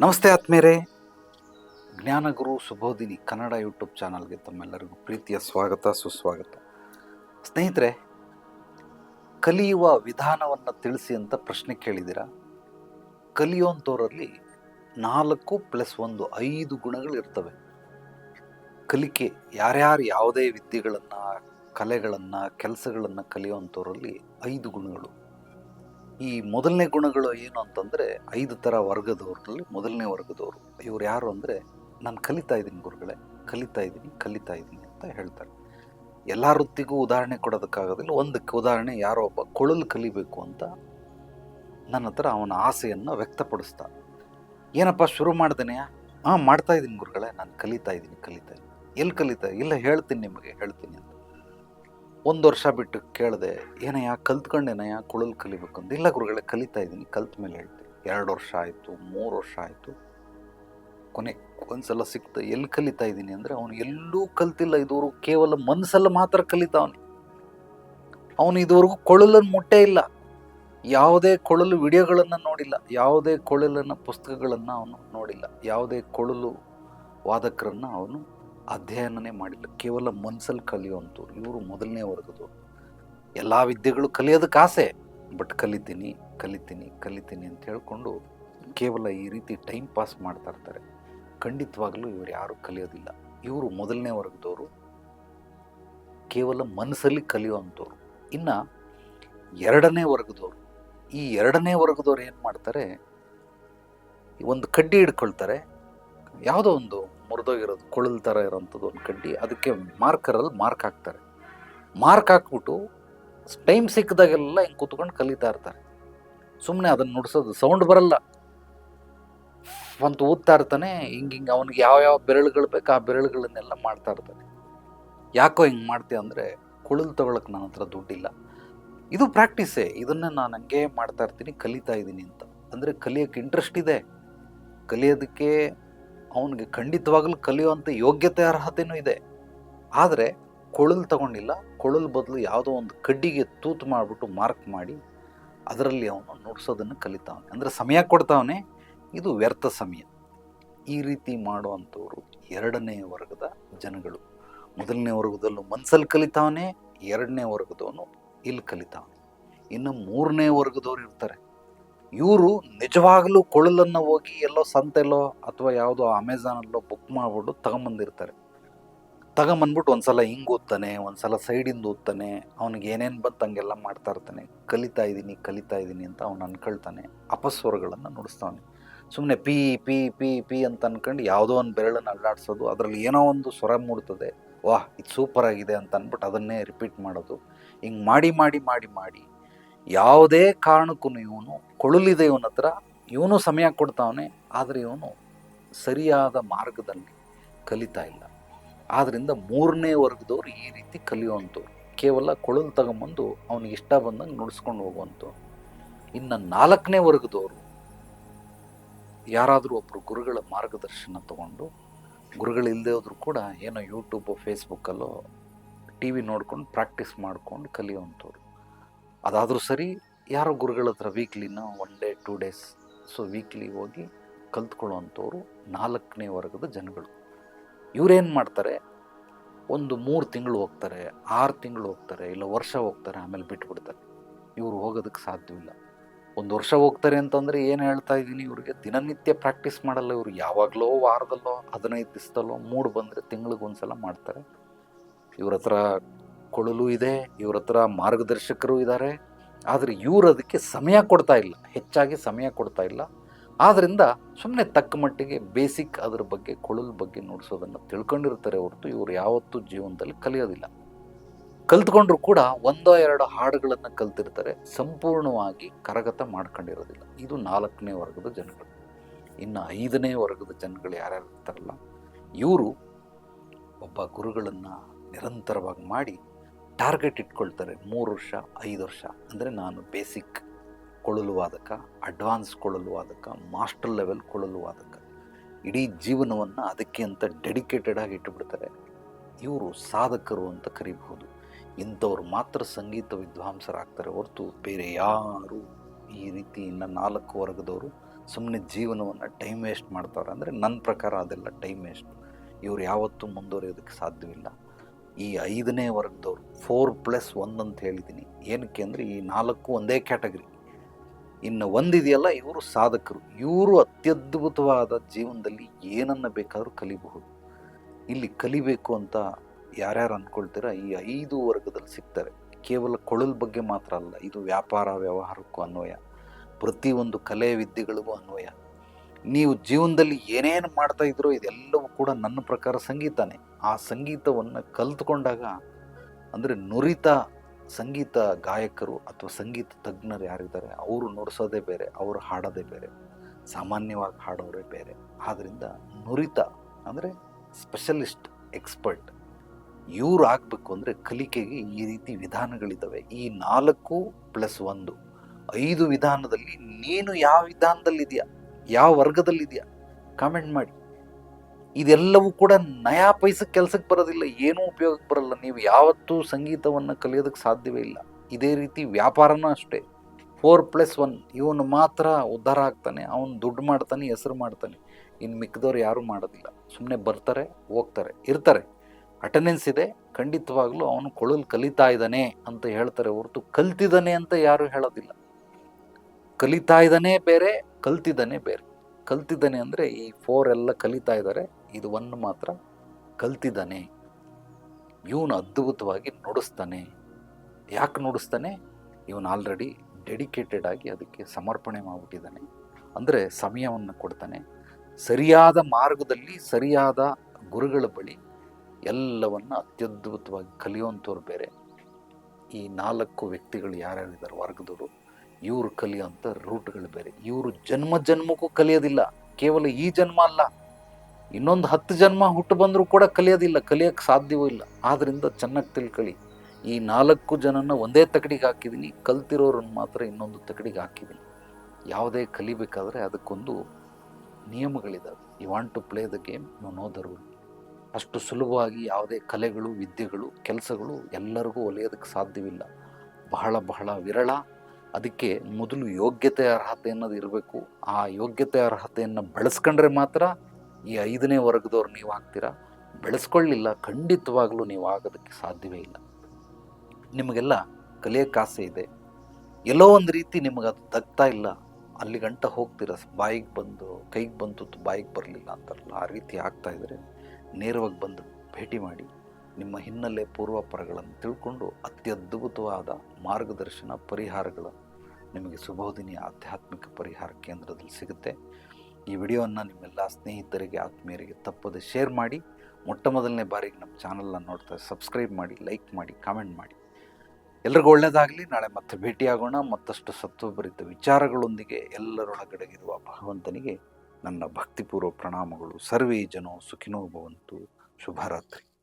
ನಮಸ್ತೆ ಆತ್ಮೇರೆ ಜ್ಞಾನಗುರು ಸುಬೋಧಿನಿ ಕನ್ನಡ ಯೂಟ್ಯೂಬ್ ಚಾನಲ್ಗೆ ತಮ್ಮೆಲ್ಲರಿಗೂ ಪ್ರೀತಿಯ ಸ್ವಾಗತ, ಸುಸ್ವಾಗತ. ಸ್ನೇಹಿತರೆ, ಕಲಿಯುವ ವಿಧಾನವನ್ನು ತಿಳಿಸಿ ಅಂತ ಪ್ರಶ್ನೆ ಕೇಳಿದ್ದೀರಾ? ಕಲಿಯುವಂಥವರಲ್ಲಿ ನಾಲ್ಕು ಪ್ಲಸ್ ಒಂದು ಐದು ಗುಣಗಳು ಇರ್ತವೆ. ಕಲಿಕೆ ಯಾರ್ಯಾರು ಯಾವುದೇ ವಿದ್ಯೆಗಳನ್ನು, ಕಲೆಗಳನ್ನು, ಕೆಲಸಗಳನ್ನು ಕಲಿಯುವಂಥವರಲ್ಲಿ ಐದು ಗುಣಗಳು. ಈ ಮೊದಲನೇ ಗುಣಗಳು ಏನು ಅಂತಂದರೆ ಐದು ಥರ ವರ್ಗದವ್ರಲ್ಲಿ ಮೊದಲನೇ ವರ್ಗದವರು. ಇವ್ರು ಯಾರು ಅಂದರೆ, ನಾನು ಕಲಿತಾ ಇದ್ದೀನಿ ಗುರುಗಳೇ, ಕಲಿತಾ ಇದ್ದೀನಿ ಕಲಿತಾ ಇದ್ದೀನಿ ಅಂತ ಹೇಳ್ತಾರೆ. ಎಲ್ಲ ವೃತ್ತಿಗೂ ಉದಾಹರಣೆ ಕೊಡೋದಕ್ಕಾಗೋದಿಲ್ಲ. ಒಂದಕ್ಕೆ ಉದಾಹರಣೆ, ಯಾರೋ ಒಬ್ಬ ಕೊಳಲು ಕಲಿಬೇಕು ಅಂತ ನನ್ನ ಹತ್ರ ಅವನ ಆಸೆಯನ್ನು ವ್ಯಕ್ತಪಡಿಸ್ತಾ. ಏನಪ್ಪ ಶುರು ಮಾಡ್ದೇನೆಯಾ ಹಾಂ ಮಾಡ್ತಾ ಇದ್ದೀನಿ ಗುರುಗಳೇ, ನಾನು ಕಲಿತಾ ಇದ್ದೀನಿ ಕಲಿತಾ ಇದ್ದೀನಿ. ಎಲ್ಲಿ ಕಲಿತಾ? ಇಲ್ಲ ಹೇಳ್ತೀನಿ ನಿಮಗೆ, ಹೇಳ್ತೀನಿ ಅಂತ. ಒಂದು ವರ್ಷ ಬಿಟ್ಟು ಕೇಳಿದೆ, ಏನಯ್ಯ, ಕಲ್ತ್ಕೊಂಡೇನಯ್ಯ? ಕೊಳಲು ಕಲಿಬೇಕು ಅಂತ. ಇಲ್ಲ ಗುರುಗಳೇ, ಕಲಿತಾ ಇದ್ದೀನಿ. ಕಲ್ತ ಮೇಲೆ ಹೇಳ್ತೀನಿ ಎರಡು ವರ್ಷ ಆಯಿತು, ಮೂರು ವರ್ಷ ಆಯಿತು. ಕೊನೆ, ಒಂದ್ಸಲ ಸಿಕ್ತ. ಎಲ್ಲಿ ಕಲಿತಾ ಇದ್ದೀನಿ? ಅಂದರೆ, ಅವನು ಎಲ್ಲೂ ಕಲ್ತಿಲ್ಲ ಇದುವರೆಗೂ. ಕೇವಲ ಮನಸ್ಸಲ್ಲಿ ಮಾತ್ರ ಕಲಿತಾವನೆ ಅವನು. ಇದುವರೆಗೂ ಕೊಳಲನ್ನು ಮುಟ್ಟೇ ಇಲ್ಲ. ಯಾವುದೇ ಕೊಳಲು ವಿಡಿಯೋಗಳನ್ನು ನೋಡಿಲ್ಲ. ಯಾವುದೇ ಕೊಳಲನ್ನು ಪುಸ್ತಕಗಳನ್ನು ಅವನು ನೋಡಿಲ್ಲ. ಯಾವುದೇ ಕೊಳಲು ವಾದಕರನ್ನು ಅವನು ಅಧ್ಯಯನನೇ ಮಾಡಿಲ್ಲ. ಕೇವಲ ಮನ್ಸಲ್ಲಿ ಕಲಿಯುವಂಥವ್ರು, ಇವರು ಮೊದಲನೇ ವರ್ಗದವರು. ಎಲ್ಲ ವಿದ್ಯೆಗಳು ಕಲಿಯೋದಕ್ಕೆ ಆಸೆ. ಬಟ್ ಕಲಿತೀನಿ ಕಲಿತೀನಿ ಕಲಿತೀನಿ ಅಂತ ಹೇಳಿಕೊಂಡು ಕೇವಲ ಈ ರೀತಿ ಟೈಮ್ ಪಾಸ್ ಮಾಡ್ತಾ ಇರ್ತಾರೆ. ಖಂಡಿತವಾಗಲೂ ಇವರು ಯಾರು ಕಲಿಯೋದಿಲ್ಲ. ಇವರು ಮೊದಲನೇ ವರ್ಗದವರು. ಕೇವಲ ಮನಸ್ಸಲ್ಲಿ ಕಲಿಯುವಂಥವ್ರು. ಇನ್ನು ಎರಡನೇ ವರ್ಗದವರು. ಈ ಎರಡನೇ ವರ್ಗದವ್ರು ಏನು ಮಾಡ್ತಾರೆ? ಒಂದು ಕಡ್ಡಿ ಹಿಡ್ಕೊಳ್ತಾರೆ. ಯಾವುದೋ ಒಂದು ಮುರಿದೋಗಿರೋದು, ಕೊಳಲ್ ಥರ ಇರೋಂಥದ್ದು ಒಂದು ಕಡ್ಡಿ. ಅದಕ್ಕೆ ಮಾರ್ಕರಲ್ಲಿ ಮಾರ್ಕ್ ಹಾಕ್ತಾರೆ. ಮಾರ್ಕ್ ಹಾಕ್ಬಿಟ್ಟು ಟೈಮ್ ಸಿಕ್ಕಿದಾಗೆಲ್ಲ ಹಿಂಗೆ ಕೂತ್ಕೊಂಡು ಕಲಿತಾ ಇರ್ತಾರೆ. ಸುಮ್ಮನೆ ಅದನ್ನು ನುಡಿಸೋದು ಸೌಂಡ್ ಬರಲ್ಲ. ಒಂದು ಓದ್ತಾ ಇರ್ತಾನೆ, ಹಿಂಗೆ ಹಿಂಗೆ ಅವನಿಗೆ ಯಾವ ಯಾವ ಬೆರಳುಗಳು ಬೇಕು ಆ ಬೆರಳುಗಳನ್ನೆಲ್ಲ ಮಾಡ್ತಾ ಇರ್ತಾನೆ. ಯಾಕೋ ಹಿಂಗೆ ಮಾಡ್ತೀಯ ಅಂದರೆ ಕುಳಲ್ ತೊಗೊಳಕ್ಕೆ ನನ್ನ ಹತ್ರ ದುಡ್ಡಿಲ್ಲ. ಇದು ಪ್ರಾಕ್ಟೀಸೇ. ಇದನ್ನು ನಾನು ಹಂಗೆ ಮಾಡ್ತಾ ಇರ್ತೀನಿ, ಕಲಿತಾ ಇದ್ದೀನಿ ಅಂತ. ಅಂದರೆ ಕಲಿಯೋಕ್ಕೆ ಇಂಟ್ರೆಸ್ಟ್ ಇದೆ. ಕಲಿಯೋದಕ್ಕೆ ಅವನಿಗೆ ಖಂಡಿತವಾಗಲೂ ಕಲಿಯುವಂಥ ಯೋಗ್ಯತೆ ಅರ್ಹತೆಯೂ ಇದೆ. ಆದರೆ ಕೊಳಲು ತಗೊಂಡಿಲ್ಲ. ಕೊಳಲು ಬದಲು ಯಾವುದೋ ಒಂದು ಕಡ್ಡಿಗೆ ತೂತು ಮಾಡಿಬಿಟ್ಟು ಮಾರ್ಕ್ ಮಾಡಿ ಅದರಲ್ಲಿ ಅವನು ನುಡ್ಸೋದನ್ನು ಕಲಿತಾವನೆ. ಅಂದರೆ ಸಮಯ ಕೊಡ್ತಾವನೆ. ಇದು ವ್ಯರ್ಥ ಸಮಯ. ಈ ರೀತಿ ಮಾಡುವಂಥವ್ರು ಎರಡನೇ ವರ್ಗದ ಜನಗಳು. ಮೊದಲನೇ ವರ್ಗದಲ್ಲೂ ಮನ್ಸಲ್ಲಿ ಕಲಿತಾವನೆ, ಎರಡನೇ ವರ್ಗದವನು ಇಲ್ಲಿ ಕಲಿತಾವನೆ. ಇನ್ನು ಮೂರನೇ ವರ್ಗದವ್ರು ಇರ್ತಾರೆ. ಇವರು ನಿಜವಾಗಲೂ ಕೊಳಲನ್ನು ಹೋಗಿ ಎಲ್ಲೋ ಸಂತೆಲ್ಲೋ ಅಥವಾ ಯಾವುದೋ ಅಮೆಝಾನಲ್ಲೋ ಬುಕ್ ಮಾಡ್ಬಿಟ್ಟು ತಗೊಂಬಂದಿರ್ತಾರೆ. ತಗೊಂಬಂದ್ಬಿಟ್ಟು ಒಂದ್ಸಲ ಹಿಂಗೆ ಓದ್ತಾನೆ, ಒಂದ್ಸಲ ಸೈಡಿಂದ ಓದ್ತಾನೆ, ಅವ್ನಿಗೆ ಏನೇನು ಬಂತು ಹಂಗೆಲ್ಲ ಮಾಡ್ತಾ ಇರ್ತಾನೆ. ಕಲಿತಾ ಇದ್ದೀನಿ ಕಲಿತಾ ಇದ್ದೀನಿ ಅಂತ ಅವ್ನು ಅನ್ಕೊಳ್ತಾನೆ. ಅಪಸ್ವರಗಳನ್ನು ನುಡಿಸ್ತಾವನೆ. ಸುಮ್ಮನೆ ಪಿ ಪಿ ಪಿ ಪಿ ಅಂತ ಅನ್ಕೊಂಡು ಯಾವುದೋ ಒಂದು ಬೆರಳನ್ನು ಅಲ್ಲಾಡಿಸೋದು, ಅದರಲ್ಲಿ ಏನೋ ಒಂದು ಸ್ವರ ಮೂಡ್ತದೆ. ವಾಹ್, ಇದು ಸೂಪರ್ ಆಗಿದೆ ಅಂತ ಅಂದ್ಬಿಟ್ಟು ಅದನ್ನೇ ರಿಪೀಟ್ ಮಾಡೋದು. ಹಿಂಗೆ ಮಾಡಿ ಮಾಡಿ ಮಾಡಿ ಮಾಡಿ ಯಾವುದೇ ಕಾರಣಕ್ಕೂ ಇವನು ಕೊಳಲಿದೆ, ಇವನ ಹತ್ರ. ಇವನು ಸಮಯ ಕೊಡ್ತಾವನೆ, ಆದರೆ ಇವನು ಸರಿಯಾದ ಮಾರ್ಗದಲ್ಲಿ ಕಲಿತಾ ಇಲ್ಲ. ಆದ್ದರಿಂದ ಮೂರನೇ ವರ್ಗದವರು ಈ ರೀತಿ ಕಲಿಯುವಂಥವ್ರು. ಕೇವಲ ಕೊಳಲು ತಗೊಂಬಂದು ಅವನಿಗೆ ಇಷ್ಟ ಬಂದಂಗೆ ನುಡಿಸ್ಕೊಂಡು ಹೋಗುವಂಥವ್ರು. ಇನ್ನು ನಾಲ್ಕನೇ ವರ್ಗದವರು ಯಾರಾದರೂ ಒಬ್ಬರು ಗುರುಗಳ ಮಾರ್ಗದರ್ಶನ ತಗೊಂಡು ಗುರುಗಳಿಲ್ಲದೆ ಹೋದರೂ ಕೂಡ ಏನೋ ಯೂಟ್ಯೂಬು ಫೇಸ್ಬುಕ್ಕಲ್ಲೋ ಟಿ ವಿ ನೋಡ್ಕೊಂಡು ಪ್ರಾಕ್ಟೀಸ್ ಮಾಡ್ಕೊಂಡು ಕಲಿಯುವಂಥವ್ರು. ಅದಾದರೂ ಸರಿ, ಯಾರೋ ಗುರುಗಳ ಹತ್ರ ವೀಕ್ಲಿನ one day two days so weekly ಹೋಗಿ ಕಲ್ತ್ಕೊಳ್ಳುವಂಥವ್ರು ನಾಲ್ಕನೇ ವರ್ಗದ ಜನಗಳು. ಇವರೇನು ಮಾಡ್ತಾರೆ? ಒಂದು ಮೂರು ತಿಂಗಳು ಹೋಗ್ತಾರೆ, ಆರು ತಿಂಗಳು ಹೋಗ್ತಾರೆ, ಇಲ್ಲ ವರ್ಷ ಹೋಗ್ತಾರೆ, ಆಮೇಲೆ ಬಿಟ್ಬಿಡ್ತಾರೆ. ಇವರು ಹೋಗೋದಕ್ಕೆ ಸಾಧ್ಯವಿಲ್ಲ. ಒಂದು ವರ್ಷ ಹೋಗ್ತಾರೆ ಅಂತಂದರೆ ಏನು ಹೇಳ್ತಾ ಇದ್ದೀನಿ ಇವ್ರಿಗೆ? ದಿನನಿತ್ಯ ಪ್ರಾಕ್ಟೀಸ್ ಮಾಡಲ್ಲ ಇವರು. ಯಾವಾಗಲೋ ವಾರದಲ್ಲೋ, ಹದಿನೈದು ದಿವಸದಲ್ಲೋ ಮೂಡ್ ಬಂದರೆ ತಿಂಗಳಿಗೆ ಒಂದ್ಸಲ ಮಾಡ್ತಾರೆ. ಇವ್ರ ಹತ್ರ ಕೊಳಲು ಇದೆ, ಇವ್ರ ಹತ್ರ ಮಾರ್ಗದರ್ಶಕರು ಇದ್ದಾರೆ. ಆದರೆ ಇವರು ಅದಕ್ಕೆ ಸಮಯ ಕೊಡ್ತಾ ಇಲ್ಲ, ಹೆಚ್ಚಾಗಿ ಸಮಯ ಕೊಡ್ತಾ ಇಲ್ಲ. ಆದ್ದರಿಂದ ಸುಮ್ಮನೆ ತಕ್ಕ ಮಟ್ಟಿಗೆ ಬೇಸಿಕ್ ಅದ್ರ ಬಗ್ಗೆ, ಕೊಳಲು ಬಗ್ಗೆ ನೋಡಿಸೋದನ್ನು ತಿಳ್ಕೊಂಡಿರ್ತಾರೆ ಹೊರತು ಇವರು ಯಾವತ್ತೂ ಜೀವನದಲ್ಲಿ ಕಲಿಯೋದಿಲ್ಲ. ಕಲ್ತ್ಕೊಂಡ್ರು ಕೂಡ ಒಂದೋ ಎರಡು ಹಾಡುಗಳನ್ನು ಕಲ್ತಿರ್ತಾರೆ, ಸಂಪೂರ್ಣವಾಗಿ ಕರಗತ ಮಾಡ್ಕೊಂಡಿರೋದಿಲ್ಲ. ಇದು ನಾಲ್ಕನೇ ವರ್ಗದ ಜನಗಳು. ಇನ್ನು ಐದನೇ ವರ್ಗದ ಜನಗಳು ಯಾರ್ಯಾರು ಇರ್ತಾರಲ್ಲ ಇವರು ಒಬ್ಬ ಗುರುಗಳನ್ನು ನಿರಂತರವಾಗಿ ಮಾಡಿ ಟಾರ್ಗೆಟ್ ಇಟ್ಕೊಳ್ತಾರೆ ಮೂರು ವರ್ಷ, ಐದು ವರ್ಷ. ಅಂದರೆ ನಾನು ಬೇಸಿಕ್ ಕೊಳಲು ವಾದಕ ಅಡ್ವಾನ್ಸ್ ಕೊಳಲು ವಾದಕ ಮಾಸ್ಟರ್ ಲೆವೆಲ್ ಕೊಳಲು ವಾದಕ ಇಡೀ ಜೀವನವನ್ನು ಅದಕ್ಕೆ ಅಂತ ಡೆಡಿಕೇಟೆಡ್ ಆಗಿ ಇಟ್ಟುಬಿಡ್ತಾರೆ. ಇವರು ಸಾಧಕರು ಅಂತ ಕರಿಬಹುದು. ಇಂಥವ್ರು ಮಾತ್ರ ಸಂಗೀತ ವಿದ್ವಾಂಸರಾಗ್ತಾರೆ ಹೊರತು ಬೇರೆ ಯಾರು ಈ ರೀತಿ ಇನ್ನು ನಾಲ್ಕು ವರ್ಗದವರು ಸುಮ್ಮನೆ ಜೀವನವನ್ನು ಟೈಮ್ ವೇಸ್ಟ್ ಮಾಡ್ತಾರೆ. ಅಂದರೆ ನನ್ನ ಪ್ರಕಾರ ಅದೆಲ್ಲ ಟೈಮ್ ವೇಸ್ಟ್. ಇವರು ಯಾವತ್ತೂ ಮುಂದುವರಿಯೋದಕ್ಕೆ ಸಾಧ್ಯವಿಲ್ಲ. ಈ ಐದನೇ ವರ್ಗದವರು ಫೋರ್ ಪ್ಲಸ್ ಒನ್ ಅಂತ ಹೇಳಿದ್ದೀನಿ. ಏನಕ್ಕೆ ಅಂದರೆ ಈ ನಾಲ್ಕು ಒಂದೇ ಕ್ಯಾಟಗರಿ ಇನ್ನು ಒಂದಿದೆಯಲ್ಲ ಇವರು ಸಾಧಕರು. ಇವರು ಅತ್ಯದ್ಭುತವಾದ ಜೀವನದಲ್ಲಿ ಏನನ್ನು ಬೇಕಾದರೂ ಕಲಿಬಹುದು. ಇಲ್ಲಿ ಕಲಿಬೇಕು ಅಂತ ಯಾರ್ಯಾರು ಅಂದ್ಕೊಳ್ತೀರ ಈ ಐದು ವರ್ಗದಲ್ಲಿ ಸಿಗ್ತಾರೆ. ಕೇವಲ ಕೊಳಲ್ ಬಗ್ಗೆ ಮಾತ್ರ ಅಲ್ಲ, ಇದು ವ್ಯಾಪಾರ, ವ್ಯವಹಾರಕ್ಕೂ ಅನ್ವಯ. ಪ್ರತಿಯೊಂದು ಕಲೆ, ವಿದ್ಯೆಗಳಿಗೂ ಅನ್ವಯ. ನೀವು ಜೀವನದಲ್ಲಿ ಏನೇನು ಮಾಡ್ತಾ ಇದ್ರೋ ಇದೆಲ್ಲವೂ ಕೂಡ ನನ್ನ ಪ್ರಕಾರ ಸಂಗೀತನೇ ಆ ಸಂಗೀತವನ್ನು ಕಲ್ತ್ಕೊಂಡಾಗ ಅಂದರೆ ನುರಿತ ಸಂಗೀತ ಗಾಯಕರು ಅಥವಾ ಸಂಗೀತ ತಜ್ಞರು ಯಾರಿದ್ದಾರೆ, ಅವರು ನುಡಿಸೋದೇ ಬೇರೆ, ಅವರು ಹಾಡೋದೇ ಬೇರೆ, ಸಾಮಾನ್ಯವಾಗಿ ಹಾಡೋರೇ ಬೇರೆ. ಆದ್ದರಿಂದ ನುರಿತ ಅಂದರೆ ಸ್ಪೆಷಲಿಸ್ಟ್ ಎಕ್ಸ್ಪರ್ಟ್ ಇವ್ರು ಆಗಬೇಕು ಅಂದರೆ ಕಲಿಕೆಗೆ ಈ ರೀತಿ ವಿಧಾನಗಳಿದ್ದಾವೆ ಈ ನಾಲ್ಕು ಪ್ಲಸ್ ಒಂದು, ಐದು ವಿಧಾನದಲ್ಲಿ ನೀನು ಯಾವ ವಿಧಾನದಲ್ಲಿದೆಯಾ ಯಾವ ವರ್ಗದಲ್ಲಿದೆಯಾ? ಕಾಮೆಂಟ್ ಮಾಡಿ. ಇದೆಲ್ಲವೂ ಕೂಡ ನಯಾ ಪೈಸಕ್ಕೆ ಕೆಲಸಕ್ಕೆ ಬರೋದಿಲ್ಲ, ಏನೂ ಉಪಯೋಗಕ್ಕೆ ಬರಲ್ಲ. ನೀವು ಯಾವತ್ತೂ ಸಂಗೀತವನ್ನು ಕಲಿಯೋದಕ್ಕೆ ಸಾಧ್ಯವೇ ಇಲ್ಲ. ಇದೇ ರೀತಿ ವ್ಯಾಪಾರನೂ ಅಷ್ಟೇ. ಫೋರ್ ಪ್ಲಸ್ ಒನ್ ಇವನು ಮಾತ್ರ ಉದ್ಧಾರ ಆಗ್ತಾನೆ. ಅವನು ದುಡ್ಡು ಮಾಡ್ತಾನೆ, ಹೆಸರು ಮಾಡ್ತಾನೆ. ಇನ್ನು ಮಿಕ್ಕಿದವ್ರು ಯಾರೂ ಮಾಡೋದಿಲ್ಲ. ಸುಮ್ಮನೆ ಬರ್ತಾರೆ, ಹೋಗ್ತಾರೆ, ಇರ್ತಾರೆ. ಅಟೆಂಡೆನ್ಸ್ ಇದೆ, ಖಂಡಿತವಾಗ್ಲೂ ಅವನು ಕೊಳಲು ಕಲಿತಾ ಇದ್ದಾನೆ ಅಂತ ಹೇಳ್ತಾರೆ ಹೊರತು ಕಲ್ತಿದ್ದಾನೆ ಅಂತ ಯಾರೂ ಹೇಳೋದಿಲ್ಲ. ಕಲಿತಾ ಇದ್ದಾನೆ ಬೇರೆ, ಕಲ್ತಿದ್ದಾನೆ ಬೇರೆ. ಕಲ್ತಿದ್ದಾನೆ ಅಂದರೆ ಈ ಫೋರ್ ಎಲ್ಲ ಕಲಿತಾ ಇದ್ದಾರೆ. ಇದು ಒನ್ ಮಾತ್ರ. ಕಲ್ತಿದ್ದಾನೆ. ಇವನು ಅದ್ಭುತವಾಗಿ ನುಡಿಸ್ತಾನೆ. ಯಾಕೆ ನುಡಿಸ್ತಾನೆ? ಇವನು ಆಲ್ರೆಡಿ ಡೆಡಿಕೇಟೆಡ್ ಆಗಿ ಅದಕ್ಕೆ ಸಮರ್ಪಣೆ ಮಾಡಿಬಿಟ್ಟಿದ್ದಾನೆ. ಅಂದರೆ ಸಮಯವನ್ನು ಕೊಡ್ತಾನೆ. ಸರಿಯಾದ ಮಾರ್ಗದಲ್ಲಿ ಸರಿಯಾದ ಗುರುಗಳ ಬಳಿ ಎಲ್ಲವನ್ನು ಅತ್ಯದ್ಭುತವಾಗಿ ಕಲಿಯುವಂಥವ್ರು ಬೇರೆ. ಈ ನಾಲ್ಕು ವ್ಯಕ್ತಿಗಳು ಯಾರ್ಯಾರಿದ್ದಾರೆ? ವರ್ಗದವರು. ಇವರು ಕಲಿಯೋಂಥ ರೂಟ್ಗಳು ಬೇರೆ. ಇವರು ಜನ್ಮ ಜನ್ಮಕ್ಕೂ ಕಲಿಯೋದಿಲ್ಲ. ಕೇವಲ ಈ ಜನ್ಮ ಅಲ್ಲ. ಇನ್ನೊಂದು ಹತ್ತು ಜನ್ಮ ಹುಟ್ಟು ಬಂದರೂ ಕೂಡ ಕಲಿಯೋದಿಲ್ಲ. ಕಲಿಯೋಕ್ಕೆ ಸಾಧ್ಯವೂ ಇಲ್ಲ. ಆದ್ದರಿಂದ ಚೆನ್ನಾಗಿ ತಿಳ್ಕೊಳ್ಳಿ. ಈ ನಾಲ್ಕು ಜನನ ಒಂದೇ ತಕಡಿಗೆ ಹಾಕಿದ್ದೀನಿ. ಕಲ್ತಿರೋರನ್ನು ಮಾತ್ರ ಇನ್ನೊಂದು ತಕಡಿಗೆ ಹಾಕಿದ್ದೀನಿ. ಯಾವುದೇ ಕಲಿಬೇಕಾದ್ರೆ ಅದಕ್ಕೊಂದು ನಿಯಮಗಳಿದ್ದಾವೆ you want to play the game no rule ಅಷ್ಟು ಸುಲಭವಾಗಿ ಯಾವುದೇ ಕಲೆಗಳು, ವಿದ್ಯೆಗಳು, ಕೆಲಸಗಳು ಎಲ್ಲರಿಗೂ ಒಲಿಯೋದಕ್ಕೆ ಸಾಧ್ಯವಿಲ್ಲ. ಬಹಳ ಬಹಳ ವಿರಳ. ಅದಕ್ಕೆ ಮೊದಲು ಯೋಗ್ಯತೆ ಅರ್ಹತೆ ಅನ್ನೋದು ಇರಬೇಕು. ಆ ಯೋಗ್ಯತೆ ಅರ್ಹತೆಯನ್ನು ಬೆಳೆಸ್ಕೊಂಡ್ರೆ ಮಾತ್ರ ಈ ಐದನೇ ವರ್ಗದವ್ರು ನೀವು ಆಗ್ತೀರಾ? ಬೆಳೆಸ್ಕೊಳ್ಳಿಲ್ಲ, ಖಂಡಿತವಾಗ್ಲೂ ನೀವು ಆಗೋದಕ್ಕೆ ಸಾಧ್ಯವೇ ಇಲ್ಲ. ನಿಮಗೆಲ್ಲ ಕಲಿಯೋಕ್ಕೆ ಕಾಸೆ ಇದೆ. ಎಲ್ಲೋ ಒಂದು ರೀತಿ ನಿಮಗೆ ಅದು ತಗ್ತಾ ಇಲ್ಲ. ಅಲ್ಲಿ ಗಂಟ ಹೋಗ್ತೀರ? ಬಾಯಿಗೆ ಬಂದು, ಕೈಗೆ ಬಂತು ಬಾಯಿಗೆ ಬರಲಿಲ್ಲ ಅಂತಾರಲ್ಲ, ಆ ರೀತಿ ಆಗ್ತಾ ಇದ್ದರೆ ನೇರವಾಗಿ ಬಂದು ಭೇಟಿ ಮಾಡಿ, ನಿಮ್ಮ ಹಿನ್ನೆಲೆ ಪೂರ್ವಾಪರಗಳನ್ನು ತಿಳ್ಕೊಂಡು ಅತ್ಯದ್ಭುತವಾದ ಮಾರ್ಗದರ್ಶನ ಪರಿಹಾರಗಳು ನಿಮಗೆ ಸುಬೋಧಿನಿ ಆಧ್ಯಾತ್ಮಿಕ ಪರಿಹಾರ ಕೇಂದ್ರದಲ್ಲಿ ಸಿಗುತ್ತೆ. ಈ ವಿಡಿಯೋವನ್ನು ನಿಮ್ಮೆಲ್ಲ ಸ್ನೇಹಿತರಿಗೆ, ಆತ್ಮೀಯರಿಗೆ ತಪ್ಪದೆ ಶೇರ್ ಮಾಡಿ. ಮೊಟ್ಟ ಮೊದಲನೇ ಬಾರಿಗೆ ನಮ್ಮ ಚಾನಲನ್ನು ನೋಡ್ತಾ ಸಬ್ಸ್ಕ್ರೈಬ್ ಮಾಡಿ, ಲೈಕ್ ಮಾಡಿ, ಕಾಮೆಂಟ್ ಮಾಡಿ. ಎಲ್ರಿಗೂ ಒಳ್ಳೆಯದಾಗಲಿ ನಾಳೆ ಮತ್ತೆ ಭೇಟಿಯಾಗೋಣ. ಮತ್ತಷ್ಟು ಸತ್ವಭರಿತ ವಿಚಾರಗಳೊಂದಿಗೆ ಎಲ್ಲರೊಳಗಡೆಗಿರುವ ಭಗವಂತನಿಗೆ ನನ್ನ ಭಕ್ತಿಪೂರ್ವ ಪ್ರಣಾಮಗಳು. ಸರ್ವೇ ಜನೋ ಸುಖಿನೋ ಭವಂತು. ಶುಭರಾತ್ರಿ.